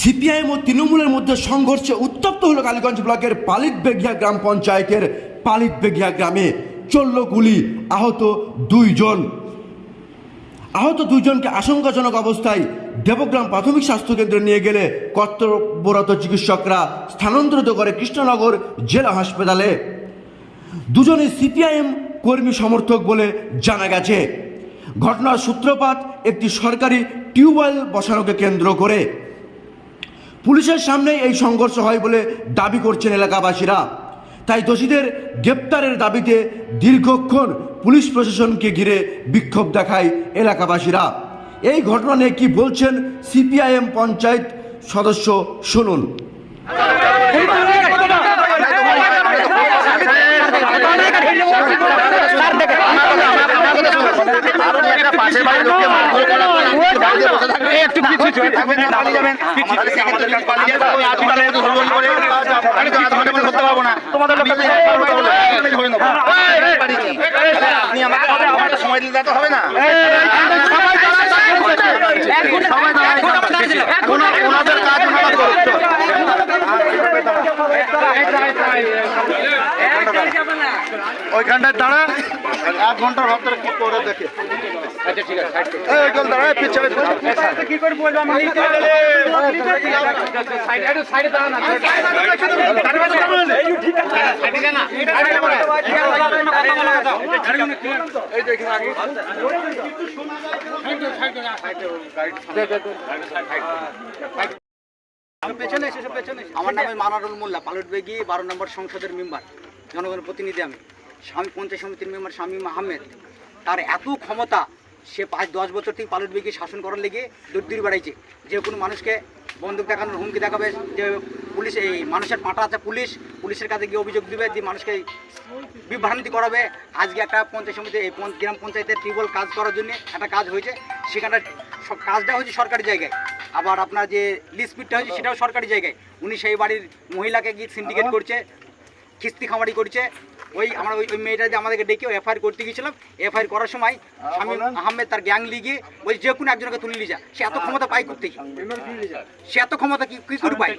CPIM ও তৃণমূলের মধ্যে সংঘর্ষে উত্তপ্ত হলো কালীগঞ্জ ব্লকের পালিত বেগিয়া গ্রাম পঞ্চায়েতের পালিত বেগিয়া গ্রামে। চলল গুলি, আহত দুইজন। আহত দুইজনকে আশঙ্কাজনক অবস্থায় দেবগ্রাম প্রাথমিক স্বাস্থ্যকেন্দ্রে নিয়ে গেলে কর্তব্যরত চিকিৎসকরা স্থানান্তরিত করে কৃষ্ণনগর জেলা হাসপাতালে। দুজনে সিপিআইএম কর্মী সমর্থক বলে জানা গেছে। ঘটনার সূত্রপাত একটি সরকারি টিউবওয়েল বসানোকে কেন্দ্র করে। পুলিশের সামনে এই সংঘর্ষ হয় বলে দাবি করছেন এলাকাবাসীরা। তাই দোষীদের গ্রেপ্তারের দাবিতে দীর্ঘক্ষণ পুলিশ প্রশাসনকে ঘিরে বিক্ষোভ দেখায় এলাকাবাসীরা। এই ঘটনা নিয়ে কি বলছেন সিপিআইএম পঞ্চায়েত সদস্য শুনুন। একটু পিছু চলে থাকবেন না, পালিয়ে যাবেন। আমাদের কাছে পালিয়ে যাবেন। ওই হাসপাতালে একটু ধরুন করে। আমি তো আধ ঘণ্টা ধরতে পারব না। আমি তো একবার কথা বলে, আমি ধরে নেব। এই, বাড়ি কি? আপনি আমাকে আমাকে সময় দিলে তো হবে না ওনা- ওনাদের কাজ ওনারা করতো ওইখানটায় দাঁড়া এক ঘণ্টার ভক্তরা কি করে দেখে এই, ওইখানে দাঁড়া, এই পিছনে পিছনে। কি করে বলব আমি সাইডে সাইডে দাঁড়ান না আমার নাম মানারুল মোল্লা পালট বেগি বারো নম্বর সংসদের মেম্বার জনগণের প্রতিনিধি আমি স্বামী পঞ্চায়েত সমিতির মেম্বার শামীম আহমেদ তার এত ক্ষমতা সে পাঁচ দশ বছর থেকে পালট বেগি শাসন করার লেগে দূর বাড়াইছে। যে কোনো মানুষকে বন্দুক দেখানোর হুমকি দেখাবে যে পুলিশ এই মানুষের পাঁটা আছে পুলিশ পুলিশের কাছে গিয়ে অভিযোগ দিবে দিয়ে মানুষকে বিভ্রান্তি করাবে। আজকে একটা পঞ্চায়েত সমিতি এই গ্রাম পঞ্চায়েতের টিউবওয়েল কাজ করার জন্য একটা কাজ হয়েছে। সেখানে সব কাজটা হয়েছে সরকারি জায়গায়। আবার আপনার যে লিস্পিটটা হয়েছে সেটাও সরকারি জায়গায়। উনি সেই বাড়ির মহিলাকে গিয়ে সিন্ডিকেট করছে কিস্তি খামারি করছে। ওই আমরা ওই মেয়েটা যে আমাদেরকে ডেকে এফআইআর করতে গিয়েছিলাম এফআইআর করার সময় স্বামী আহমেদ তার গ্যাং লিগে ওই যে কোনো একজনকে তুলে নিয়ে যা। সে এত ক্ষমতা পাই করতে সে এত ক্ষমতা কি কী করে পায়?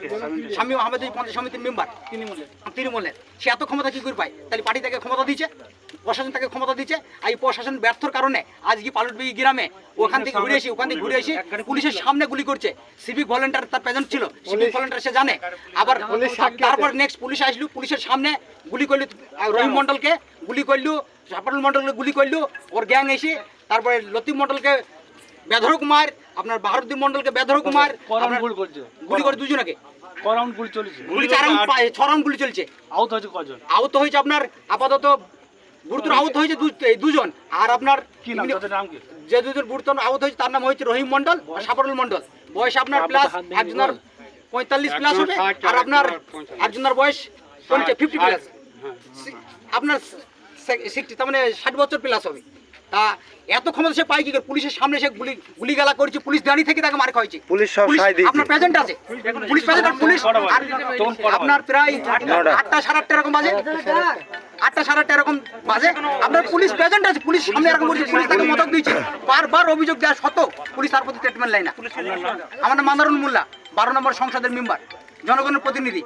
স্বামী আহমেদ ওই পঞ্চায়েত সমিতির মেম্বার তৃণমূলের। তৃণমূলের। সে এত ক্ষমতা কী করে পায়? তাহলে পার্টি তাকে ক্ষমতা দিচ্ছে প্রশাসন তাকে ক্ষমতা দিচ্ছে আর এই প্রশাসন ব্যর্থর কারণে আজকে পালটবিগি গ্রামে? ওখান থেকে ঘুরে এসে ওখান থেকে ঘুরে এসে পুলিশের সামনে গুলি করছে। সিভিক ভলেন্টিয়ার তার প্রেজেন্ট ছিল সিভিক ভলেন্টিয়ার সে জানে। আবার তারপর নেক্সট পুলিশ আসলো পুলিশের সামনে গুলি করল রহিম মন্ডলকে গুলি করল জাফরুল মন্ডলকে গুলি করল ওর গ্যাং এসে তারপরে লতিফ মন্ডলকে বেধর কুমার আপনার বাহারুদ্দিন মন্ডলকে বেধর কুমার গুলি গুলি করে দুজনকে। গুলি চলেছে। গুলি চার রাউন্ড ছ রাউন্ড গুলি চলছে। আহত হয়েছে কজন? আহত হয়েছে আপনার আপাতত গুরুতর আহত হয়েছে দুজন। আর আপনার কি নাম? তাদের নাম কি? যে দুজন গুরুতর আহত হয়েছে তার নাম হয়েছে রহিম মন্ডল আর সাফরুল মন্ডল বয়স আপনার প্লাস একজনের পঁয়তাল্লিশ প্লাস হবে আর আপনার একজনের বয়স ফিফটি প্লাস আপনার সিক্সটি তার মানে ষাট বছর প্লাস হবে। তা এত ক্ষমতা সে পায় কি করে? পুলিশের সামনে সে গুলি গুলি গালা করছে পুলিশ দাঁড়িয়ে থেকে তাকে মার খাওয়াইছে। পুলিশ সব সায় দিয়েছে। আপনার প্রেজেন্ট আছে। পুলিশ প্রেজেন্ট পুলিশ আপনার প্রায় আটটা সাড়ে আটটা এরকম বাজে। আটটা সাড়ে এরকম বাজে। আপনার পুলিশ প্রেজেন্ট আছে, পুলিশ সামনে এরকম করছে পুলিশ তাকে দিয়েছে। বারবার অভিযোগ দেওয়া সত্ত্বেও পুলিশ তার প্রতি ট্রিটমেন্ট নেয় না। আমার মান্দারুল মোল্লা, বারো নম্বর সংসদের মেম্বার জনগণের প্রতিনিধি।